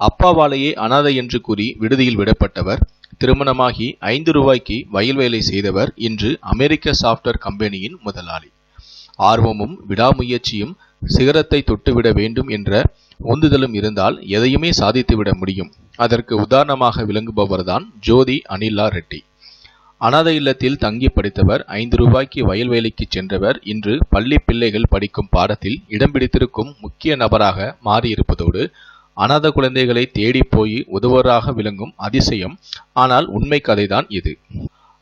அப்பாவாலேயே அனாதை என்று கூறி விடுதியில் விடப்பட்டவர் திருமணமாகி ஐந்து ரூபாய்க்கு வயல் வேலை செய்தவர் இன்று அமெரிக்க சாப்ட்வேர் கம்பெனியின் முதலாளி. ஆர்வமும் விடாமுயற்சியும் சிகரத்தை தொட்டுவிட வேண்டும் என்ற உந்துதலும் இருந்தால் எதையுமே சாதித்துவிட முடியும். அதற்கு உதாரணமாக விளங்குபவர்தான் ஜோதி அனிலா ரெட்டி. அனாதை இல்லத்தில் தங்கி படித்தவர் ஐந்து ரூபாய்க்கு வயல் வேலைக்கு சென்றவர் இன்று பள்ளி பிள்ளைகள் படிக்கும் பாடத்தில் இடம் பிடித்திருக்கும் முக்கிய நபராக மாறியிருப்பதோடு அனாத குழந்தைகளை தேடி போய் உதவுவராக விளங்கும் அதிசயம். ஆனால் உண்மை கதைதான் இது.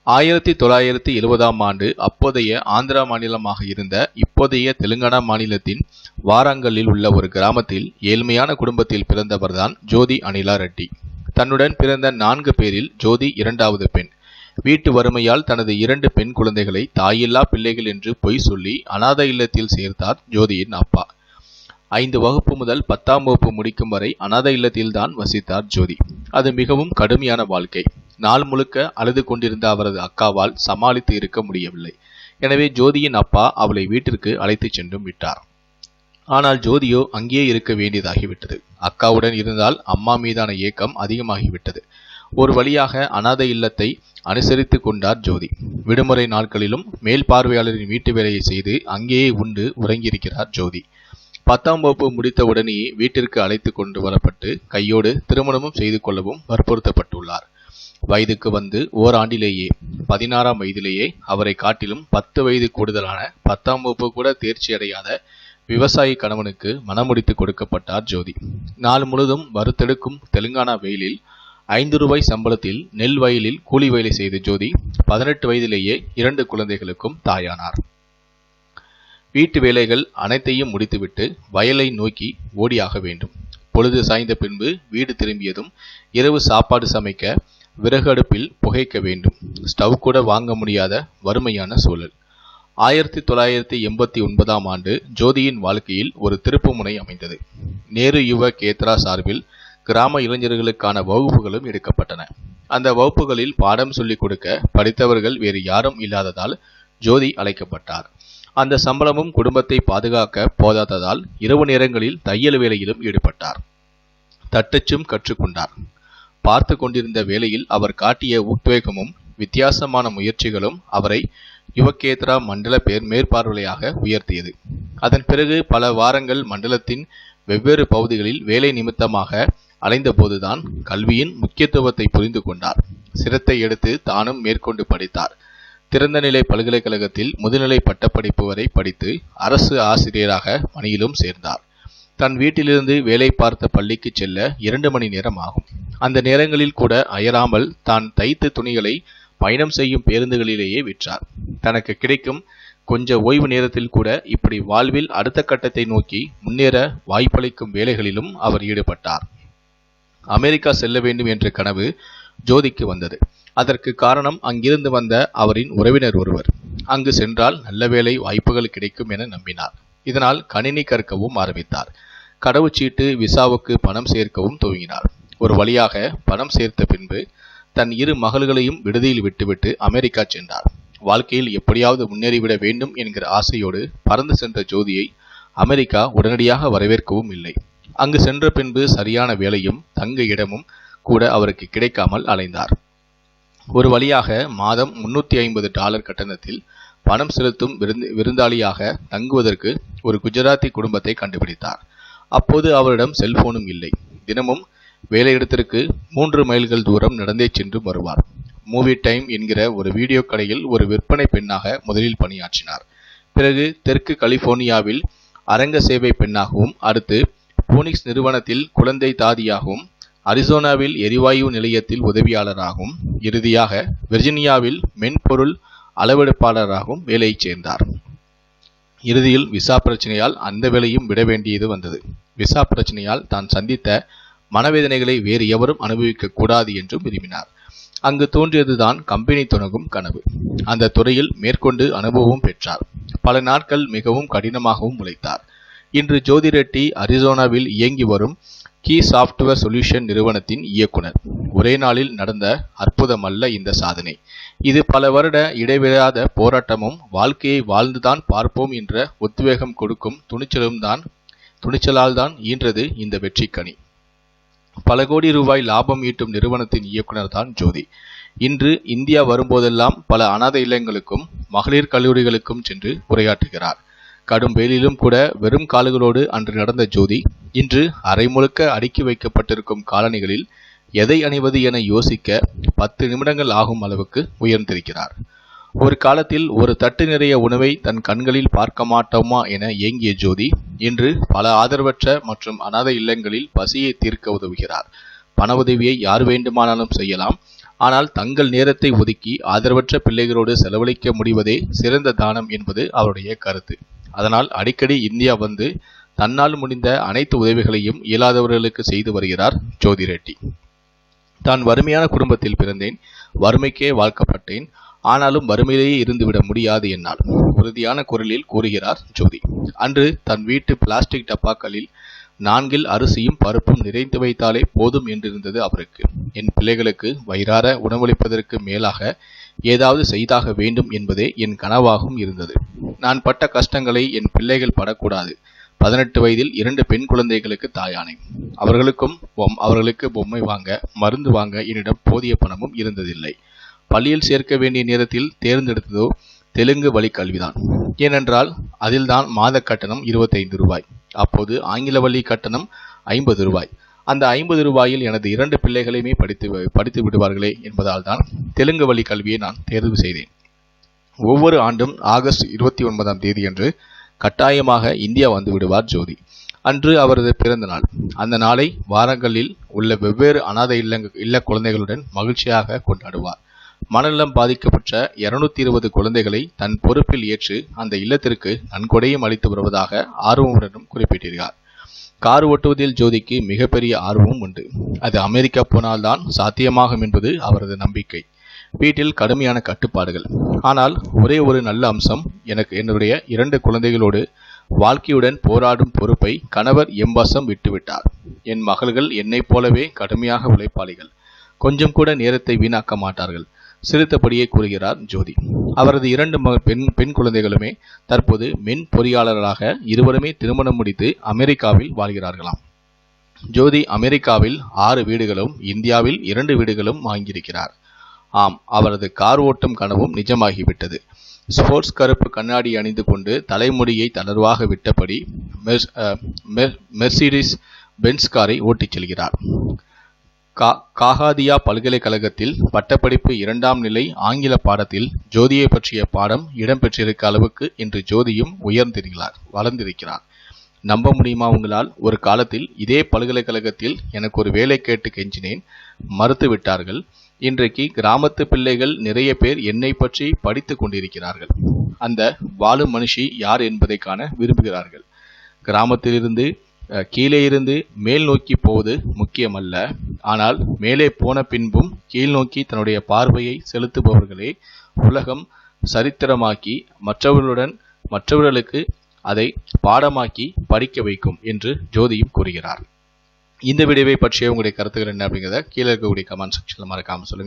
ஆயிரத்தி தொள்ளாயிரத்தி எழுபதாம் ஆண்டு அப்போதைய ஆந்திரா மாநிலமாக இருந்த இப்போதைய தெலுங்கானா மாநிலத்தின் வாராங்கல்லில் உள்ள ஒரு கிராமத்தில் ஏழ்மையான குடும்பத்தில் பிறந்தவர்தான் ஜோதி அனிலா ரெட்டி. தன்னுடன் பிறந்த நான்கு பேரில் ஜோதி இரண்டாவது பெண். வீட்டு வறுமையால் தனது இரண்டு பெண் குழந்தைகளை தாயில்லா பிள்ளைகள் என்று பொய் சொல்லி அனாதை இல்லத்தில் சேர்த்தார் ஜோதியின் அப்பா. ஐந்து வகுப்பு முதல் பத்தாம் வகுப்பு முடிக்கும் வரை அனாதை இல்லத்தில்தான் வசித்தார் ஜோதி. அது மிகவும் கடுமையான வாழ்க்கை. நாள் முழுக்க அழுது கொண்டிருந்த அவரது அக்காவால் சமாளித்து இருக்க முடியவில்லை. எனவே ஜோதியின் அப்பா அவளை வீட்டிற்கு அழைத்துச் சென்றும் விட்டார். ஆனால் ஜோதியோ அங்கேயே இருக்க வேண்டியதாகிவிட்டது. அக்காவுடன் இருந்தால் அம்மா மீதான ஏக்கம் அதிகமாகிவிட்டது. ஒரு வழியாக அனாதை இல்லத்தை அனுசரித்து கொண்டார் ஜோதி. விடுமுறை நாட்களிலும் மேல் பார்வையாளரின் வீட்டு வேலையை செய்து அங்கேயே உண்டு உறங்கியிருக்கிறார் ஜோதி. பத்தாம் வகுப்பு முடித்த உடனேயே வீட்டிற்கு அழைத்து கொண்டு வரப்பட்டு கையோடு திருமணமும் செய்து கொள்ளவும் வற்புறுத்தப்பட்டுள்ளார். வயதுக்கு வந்து ஓராண்டிலேயே பதினாறாம் வயதிலேயே அவரை காட்டிலும் பத்து வயது கூடுதலான பத்தாம் வகுப்பு கூட தேர்ச்சி அடையாத விவசாயி கணவனுக்கு மனமுடித்து கொடுக்கப்பட்டார் ஜோதி. நாள் முழுதும் வறுத்தெடுக்கும் தெலுங்கானா வெயிலில் ஐந்து ரூபாய் சம்பளத்தில் நெல் வயலில் கூலி வேலை செய்த ஜோதி பதினெட்டு வயதிலேயே இரண்டு குழந்தைகளுக்கும் தாயானார். வீட்டு வேலைகள் அனைத்தையும் முடித்துவிட்டு வயலை நோக்கி ஓடியாக வேண்டும். பொழுது சாய்ந்த பின்பு வீடு திரும்பியதும் இரவு சாப்பாடு சமைக்க விறகு அடுப்பில் புகைக்க வேண்டும். ஸ்டவ் கூட வாங்க முடியாத வறுமையான சூழல். ஆயிரத்தி தொள்ளாயிரத்தி எண்பத்தி ஒன்பதாம் ஆண்டு ஜோதியின் வாழ்க்கையில் ஒரு திருப்புமுனை அமைந்தது. நேரு யுவ கேத்ரா சார்பில் கிராம இளைஞர்களுக்கான வகுப்புகளும் எடுக்கப்பட்டன. அந்த வகுப்புகளில் பாடம் சொல்லிக் கொடுக்க படித்தவர்கள் வேறு யாரும் இல்லாததால் ஜோதி அழைக்கப்பட்டார். அந்த சம்பளமும் குடும்பத்தை பாதுகாக்க போதாததால் இரவு நேரங்களில் தையல் வேலையிலும் ஈடுபட்டார். தட்டச்சும் கற்றுக்கொண்டார். பார்த்து கொண்டிருந்த வேளையில் அவர் காட்டிய உத்வேகமும் வித்தியாசமான முயற்சிகளும் அவரை யுவகேத்ரா மண்டல பேர் மேற்பார்வையாக உயர்த்தியது. அதன் பிறகு பல வாரங்கள் மண்டலத்தின் வெவ்வேறு பகுதிகளில் வேலை நிமித்தமாக அலைந்தபோதுதான் கல்வியின் முக்கியத்துவத்தை புரிந்து கொண்டார். சிரத்தை எடுத்து தானும் மேற்கொண்டு படித்தார். திறந்தநிலை பல்கலைக்கழகத்தில் முதுநிலை பட்டப்படிப்பு வரை படித்து அரசு ஆசிரியராக பணியிலும் சேர்ந்தார். தன் வீட்டிலிருந்து வேலை பார்த்த பள்ளிக்கு செல்ல இரண்டு மணி நேரம் ஆகும். அந்த நேரங்களில் கூட அயராமல் தான் தைத்த துணிகளை பயணம் செய்யும் பேருந்துகளிலேயே விற்றார். தனக்கு கிடைக்கும் கொஞ்ச ஓய்வு நேரத்தில் கூட இப்படி வாழ்வில் அடுத்த கட்டத்தை நோக்கி முன்னேற வாய்ப்பளிக்கும் வேலைகளிலும் அவர் ஈடுபட்டார். அமெரிக்கா செல்ல வேண்டும் என்ற கனவு ஜோதிக்கு வந்தது. அதற்கு காரணம் அங்கிருந்து வந்த அவரின் உறவினர் ஒருவர். அங்கு சென்றால் நல்ல வேலை வாய்ப்புகள் கிடைக்கும் என நம்பினார். இதனால் கணினி கற்கவும் ஆரம்பித்தார். கடவுச்சீட்டு விசாவுக்கு பணம் சேர்க்கவும் துவங்கினார். ஒரு வழியாக பணம் சேர்த்த பின்பு தன் இரு மகள்களையும் விடுதியில் விட்டுவிட்டு அமெரிக்கா சென்றார். வாழ்க்கையில் எப்படியாவது முன்னேறிவிட வேண்டும் என்கிற ஆசையோடு பறந்து சென்ற ஜோதியை அமெரிக்கா உடனடியாக வரவேற்கவும் இல்லை. அங்கு சென்ற பின்பு சரியான வேலையும் தங்க இடமும் கூட அவருக்கு கிடைக்காமல் அலைந்தார். ஒரு வழியாக மாதம் முன்னூத்தி ஐம்பது டாலர் கட்டணத்தில் பணம் செலுத்தும் விருந்து விருந்தாளியாக தங்குவதற்கு ஒரு குஜராத்தி குடும்பத்தை கண்டுபிடித்தார். அப்போது அவரிடம் செல்போனும் இல்லை. தினமும் வேலையிடத்திற்கு மூன்று மைல்கள் தூரம் நடந்தே சென்று வருவார். மூவி டைம் என்கிற ஒரு வீடியோ கடையில் ஒரு விற்பனை பெண்ணாக முதலில் பணியாற்றினார். பிறகு தெற்கு கலிபோர்னியாவில் அரங்க சேவை பெண்ணாகவும் அடுத்து போனிக்ஸ் நிறுவனத்தில் குழந்தை தாதியாகவும் அரிசோனாவில் எரிவாயு நிலையத்தில் உதவியாளராகவும் இறுதியாக வெர்ஜினியாவில் மென்பொருள் அளவெடுப்பாளராகவும் வேலையைச் சேர்ந்தார். இறுதியில் விசா பிரச்சனையால் அந்த வேலையும் விட வேண்டியது வந்தது. விசா பிரச்சனையால் தான் சந்தித்த மனவேதனைகளை வேறு எவரும் அனுபவிக்க கூடாது என்றும் விரும்பினார். அங்கு தோன்றியதுதான் கம்பெனி தொடங்கும் கனவு. அந்த துறையில் மேற்கொண்டு அனுபவம் பெற்றார். பல நாட்கள் மிகவும் கடினமாகவும் உழைத்தார். இன்று ஜோதி ரெட்டி அரிசோனாவில் இயங்கி வரும் கீ சாஃப்ட்வேர் சொல்யூஷன் நிறுவனத்தின் இயக்குனர். ஒரே நாளில் நடந்த அற்புதமல்ல இந்த சாதனை. இது பல வருட இடைவிடாத போராட்டமும் வாழ்க்கையை வாழ்ந்துதான் பார்ப்போம் என்ற உத்வேகம் கொடுக்கும் துணிச்சலும் தான் துணிச்சலால் தான் ஈன்றது இந்த வெற்றிக்கனி பல கோடி ரூபாய் லாபம் ஈட்டும் நிறுவனத்தின் இயக்குனர் தான் ஜோதி. இன்று இந்தியா வரும்போதெல்லாம் பல அனாதை இல்லங்களுக்கும் மகளிர் கல்லூரிகளுக்கும் சென்று உரையாற்றுகிறார். கடும் வெயிலிலும் கூட வெறும் கால்களோடு அன்று நடந்த ஜோதி இன்று அரை முழுக்க அடுக்கி வைக்கப்பட்டிருக்கும் காலணிகளில் எதை அணிவது என யோசிக்க பத்து நிமிடங்கள் ஆகும் அளவுக்கு உயர்ந்திருக்கிறார். ஒரு காலத்தில் ஒரு தட்டு நிறைய உணவை தன் கண்களில் பார்க்க மாட்டோமா என ஏங்கிய ஜோதி இன்று பல ஆதரவற்ற மற்றும் அனாதை இல்லங்களில் பசியை தீர்க்க உதவுகிறார். பண உதவியை யார் வேண்டுமானாலும் செய்யலாம். ஆனால் தங்கள் நேரத்தை ஒதுக்கி ஆதரவற்ற பிள்ளைகளோடு செலவழிக்க முடிவதே சிறந்த தானம் என்பது அவருடைய கருத்து. அதனால் அடிக்கடி இந்தியா வந்து தன்னால் முடிந்த அனைத்து உதவிகளையும் இயலாதவர்களுக்கு செய்து வருகிறார் ஜோதி ரெட்டி. தான் வறுமையான குடும்பத்தில் பிறந்தேன் வறுமைக்கே வாழ்க்கப்பட்டேன் ஆனாலும் வறுமையிலேயே இருந்துவிட முடியாது என்னால். உறுதியான குரலில் கூறுகிறார் ஜோதி. அன்று தன் வீட்டு பிளாஸ்டிக் டப்பாக்களில் நான்கில் அரிசியும் பருப்பும் நிறைந்து வைத்தாலே போதும் என்றிருந்தது அவருக்கு. என் பிள்ளைகளுக்கு வயிறார உணவளிப்பதற்கு மேலாக ஏதாவது செய்தாக வேண்டும் என்பதே என் கனவாகவும் இருந்தது. நான் பட்ட கஷ்டங்களை என் பிள்ளைகள் படக்கூடாது. பதினெட்டு வயதில் இரண்டு பெண் குழந்தைகளுக்கு தாயானேன். அவர்களுக்கும் அவர்களுக்கு பொம்மை வாங்க மருந்து வாங்க என்னிடம் போதிய பணமும் இருந்ததில்லை. பள்ளியில் சேர்க்க வேண்டிய நேரத்தில் தேர்ந்தெடுத்ததோ தெலுங்கு வழி கல்விதான். ஏனென்றால் அதில்தான் மாத கட்டணம் இருபத்தைந்து ரூபாய். அப்போது ஆங்கில வழி கட்டணம் ஐம்பது ரூபாய். அந்த ஐம்பது ரூபாயில் எனது இரண்டு பிள்ளைகளையுமே படித்து படித்து விடுவார்களே என்பதால் தான் தெலுங்கு வழி கல்வியை நான் தேர்வு செய்தேன். ஒவ்வொரு ஆண்டும் ஆகஸ்ட் இருபத்தி ஒன்பதாம் தேதியன்று கட்டாயமாக இந்தியா வந்து விடுவார் ஜோதி. அன்று அவரது பிறந்த நாள். அந்த நாளை வாரங்களில் உள்ள வெவ்வேறு அனாதை இல்லங்க இல்ல குழந்தைகளுடன் மகிழ்ச்சியாக கொண்டாடுவார். மனநலம் பாதிக்கப்பட்ட இருநூத்தி இருபது குழந்தைகளை தன் பொறுப்பில் ஏற்று அந்த இல்லத்திற்கு நன்கொடையும் அளித்து வருவதாக ஆர்வமுடனும் குறிப்பிட்டிருக்கிறார் கார் ஓட்டுவதில் ஜோதிக்கு மிகப்பெரிய ஆர்வமும் உண்டு. அது அமெரிக்கா போனால்தான் சாத்தியமாகும் என்பது அவரது நம்பிக்கை. வீட்டில் கடுமையான கட்டுப்பாடுகள். ஆனால் ஒரே ஒரு நல்ல அம்சம் எனக்கு என்னுடைய இரண்டு குழந்தைகளோடு வாழ்க்கையுடன் போராடும் பொறுப்பை கணவர் எம்பாசம் விட்டுவிட்டார். என் மகள்கள் என்னைப் போலவே கடுமையாக உழைப்பாளிகள். கொஞ்சம் கூட நேரத்தை வீணாக்க மாட்டார்கள். சிரித்தபடியே கூறுகிறார் ஜோதி. அவரது இரண்டு பெண் பெண் குழந்தைகளுமே தற்போது மென் பொறியாளர்களாக இருவருமே திருமணம் முடித்து அமெரிக்காவில் வாழ்கிறார்களாம். ஜோதி அமெரிக்காவில் ஆறு வீடுகளும் இந்தியாவில் இரண்டு வீடுகளும் வாங்கியிருக்கிறார். ஆம் அவரது கார் ஓட்டும் கனவும் நிஜமாகிவிட்டது. ஸ்போர்ட்ஸ் கருப்பு கண்ணாடி அணிந்து கொண்டு தலைமுடியை தளர்வாக விட்டபடி மெர்ஸ் மெர்சிடிஸ் பென்ஸ் காரை ஓட்டிச் செல்கிறார். கா காகாதியா பல்கலைக்கழகத்தில் பட்டப்படிப்பு இரண்டாம் நிலை ஆங்கில பாடத்தில் ஜோதியை பற்றிய பாடம் இடம்பெற்றிருக்க அளவுக்கு இன்று ஜோதியும் உயர்ந்திருக்கிறார் வளர்ந்திருக்கிறார். நம்ப முடியுமா உங்களால்? ஒரு காலத்தில் இதே பல்கலைக்கழகத்தில் எனக்கு ஒரு வேலை கேட்டு கெஞ்சினேன் மறுத்து விட்டார்கள். இன்றைக்கு கிராமத்து பிள்ளைகள் நிறைய பேர் என்னை பற்றி படித்து கொண்டிருக்கிறார்கள். அந்த வாழும் மனுஷி யார் என்பதை காண விரும்புகிறார்கள். கிராமத்திலிருந்து கீழே இருந்து மேல் நோக்கி போவது முக்கியமல்ல. ஆனால் மேலே போன பின்பும் கீழ் நோக்கி தன்னுடைய பார்வையை செலுத்துபவர்களே உலகம் சரித்திரமாக்கி மற்றவர்களுடன் மற்றவர்களுக்கு அதை பாடமாக்கி படிக்க வைக்கும் என்று ஜோதியும் கூறுகிறார். இந்த வீடியோவை பற்றிய உங்களுடைய கருத்துக்கள் என்ன அப்படிங்கிறத கீழே இருக்கக்கூடிய கமெண்ட் செக்ஷனில் மறக்காமல் சொல்லுங்கள்